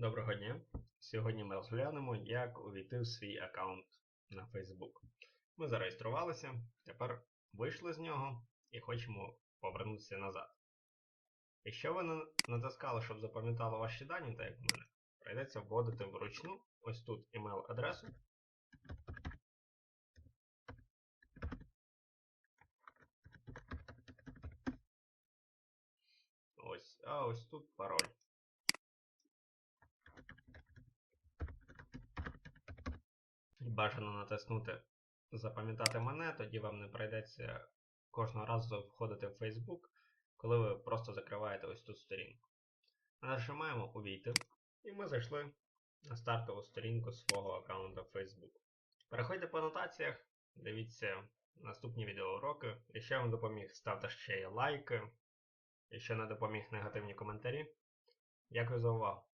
Доброго дня! Сьогодні ми розглянемо, як увійти в свій аккаунт на Facebook. Ми зареєструвалися, тепер вийшли з нього і хочемо повернутися назад. Якщо ви натискали, щоб запам'ятало ваші дані, так як в мене, прийдеться вводити вручну ось тут email-адресу. Ось, а ось тут пароль. Бажано натиснути Запам'ятати мене, тоді вам не прийдеться кожного разу входити в Facebook, коли ви просто закриваєте ось тут сторінку. Нажимаємо Увійти, і ми зайшли на стартову сторінку свого аккаунту Facebook. Переходьте по анотаціях, дивіться наступні відеоуроки. Якщо я вам допоміг, ставте ще й лайки. Якщо не допоміг негативні коментарі. Дякую за увагу!